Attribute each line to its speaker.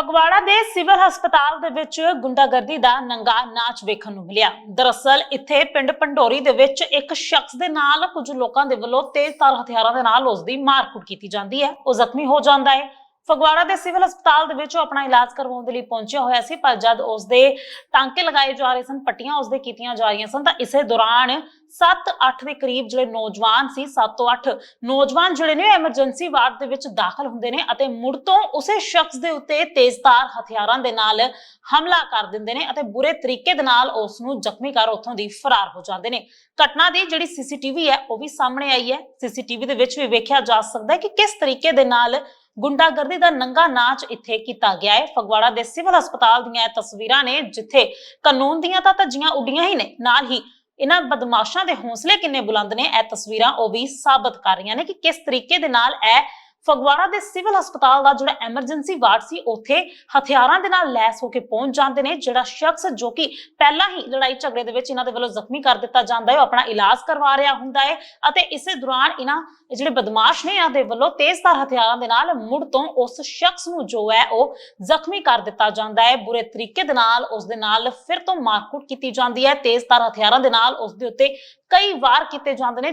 Speaker 1: ਫਗਵਾੜਾ ਦੇ ਸਿਵਲ ਹਸਪਤਾਲ ਦੇ ਵਿੱਚ ਗੁੰਡਾਗਰਦੀ ਦਾ ਨੰਗਾ ਨਾਚ ਵੇਖਣ ਨੂੰ ਮਿਲਿਆ। ਦਰਅਸਲ, ਇੱਥੇ ਪਿੰਡ ਪੰਡੋਰੀ ਦੇ ਵਿੱਚ ਇੱਕ ਸ਼ਖਸ ਦੇ ਨਾਲ ਕੁਝ ਲੋਕਾਂ ਦੇ ਵੱਲੋਂ ਤੇਜ਼ਧਾਰ ਹਥਿਆਰਾਂ ਦੇ ਨਾਲ ਉਸ ਦੀ ਮਾਰਕੁੱਟ ਕੀਤੀ ਜਾਂਦੀ ਹੈ। ਉਹ ਜ਼ਖਮੀ ਹੋ ਜਾਂਦਾ ਹੈ। ਫਗਵਾੜਾ ਦੇ ਸਿਵਲ ਹਸਪਤਾਲ ਦੇ ਵਿੱਚ ਉਹ ਆਪਣਾ ਇਲਾਜ ਕਰਵਾਉਣ ਦੇ ਲਈ ਪਹੁੰਚਿਆ ਹੋਇਆ ਸੀ, ਪਰ ਜਦ ਉਸ ਦੇ ਟਾਂਕੇ ਲਗਾਏ ਜਾ ਰਹੇ ਸਨ, ਪੱਟੀਆਂ ਉਸ ਦੇ ਕੀਤੀਆਂ ਜਾ ਰਹੀਆਂ ਸਨ, ਤਾਂ ਇਸੇ ਦੌਰਾਨ 7-8 ਦੇ ਕਰੀਬ ਜਿਹੜੇ ਨੌਜਵਾਨ ਸੀ 7 ਤੋਂ 8 ਨੌਜਵਾਨ ਜਿਹੜੇ ਨੇ ਐਮਰਜੈਂਸੀ ਵਾਰਡ ਦੇ ਵਿੱਚ ਦਾਖਲ ਹੁੰਦੇ ਨੇ ਅਤੇ ਮੁੜ ਤੋਂ ਉਸੇ ਸ਼ਖਸ ਦੇ ਉੱਤੇ ਤੇਜ਼ਧਾਰ ਹਥਿਆਰਾਂ ਦੇ ਨਾਲ ਹਮਲਾ ਕਰ ਦਿੰਦੇ ਨੇ ਅਤੇ ਬੁਰੇ ਤਰੀਕੇ ਦੇ ਨਾਲ ਉਸ ਨੂੰ ਜ਼ਖਮੀ ਕਰ ਉੱਥੋਂ ਦੀ ਫਰਾਰ ਹੋ ਜਾਂਦੇ ਨੇ। ਘਟਨਾ ਦੀ ਜਿਹੜੀ ਸੀਸੀਟੀਵੀ ਹੈ, ਉਹ ਵੀ ਸਾਹਮਣੇ ਆਈ ਹੈ। ਸੀਸੀਟੀਵੀ ਦੇ ਵਿੱਚ ਵੀ ਵੇਖਿਆ ਜਾ ਸਕਦਾ ਹੈ ਕਿ ਕਿਸ ਤਰੀਕੇ ਦੇ ਨਾਲ ਗੁੰਡਾਗਰਦੀ ਦਾ ਨੰਗਾ ਨਾਚ ਇੱਥੇ ਕੀਤਾ ਗਿਆ ਹੈ। ਫਗਵਾੜਾ ਦੇ ਸਿਵਲ ਹਸਪਤਾਲ ਦੀਆਂ ਇਹ ਤਸਵੀਰਾਂ ਨੇ, ਜਿੱਥੇ ਕਾਨੂੰਨ ਦੀਆਂ ਤਾਂ ਧੱਜੀਆਂ ਉੱਡੀਆਂ ਹੀ ਨੇ, ਨਾਲ ਹੀ ਇਹਨਾਂ ਬਦਮਾਸ਼ਾਂ ਦੇ ਹੌਸਲੇ ਕਿੰਨੇ ਬੁਲੰਦ ਨੇ, ਇਹ ਤਸਵੀਰਾਂ ਉਹ ਵੀ ਸਾਬਤ ਕਰ ਰਹੀਆਂ ਨੇ ਕਿ ਕਿਸ ਤਰੀਕੇ ਦੇ ਨਾਲ ਇਹ ਫਗਵਾੜਾ ਦੇ ਸਿਵਲ ਹਸਪਤਾਲ ਦਾ ਜਿਹੜਾ ਐਮਰਜੈਂਸੀ ਵਾਰਡ ਸੀ, ਉੱਥੇ ਹਥਿਆਰਾਂ ਦੇ ਨਾਲ ਲੈਸ ਹੋ ਕੇ ਪਹੁੰਚ ਜਾਂਦੇ ਨੇ, ਜਿਹੜਾ ਸ਼ਖਸ ਜੋ ਕਿ ਪਹਿਲਾਂ ਹੀ ਲੜਾਈ ਝਗੜੇ ਦੇ ਵਿੱਚ ਇਹਨਾਂ ਦੇ ਵੱਲੋਂ ਜ਼ਖਮੀ ਕਰ ਦਿੱਤਾ ਜਾਂਦਾ ਹੈ, ਉਹ ਆਪਣਾ ਇਲਾਜ ਕਰਵਾ ਰਿਹਾ ਹੁੰਦਾ ਹੈ ਅਤੇ ਇਸੇ ਦੌਰਾਨ ਇਹਨਾਂ ਜਿਹੜੇ ਬਦਮਾਸ਼ ਨੇ, ਇਹਨਾਂ ਦੇ ਵੱਲੋਂ ਤੇਜ਼ਧਾਰ ਹਥਿਆਰਾਂ ਦੇ ਨਾਲ ਮੁੜ ਤੋਂ ਉਸ ਸ਼ਖਸ ਨੂੰ ਜੋ ਹੈ, ਉਹ ਜ਼ਖਮੀ ਕਰ ਦਿੱਤਾ ਜਾਂਦਾ ਹੈ। ਬੁਰੇ ਤਰੀਕੇ ਦੇ ਨਾਲ ਉਸ ਦੇ ਨਾਲ ਫਿਰ ਤੋਂ ਮਾਰਕੁੱਟ ਕੀਤੀ ਜਾਂਦੀ ਹੈ। ਤੇਜ਼ਧਾਰ ਹਥਿਆਰਾਂ ਦੇ ਨਾਲ ਉਸ ਦੇ ਉੱਤੇ ਕਈ ਵਾਰ ਕੀਤੇ ਜਾਂਦੇ ਨੇ।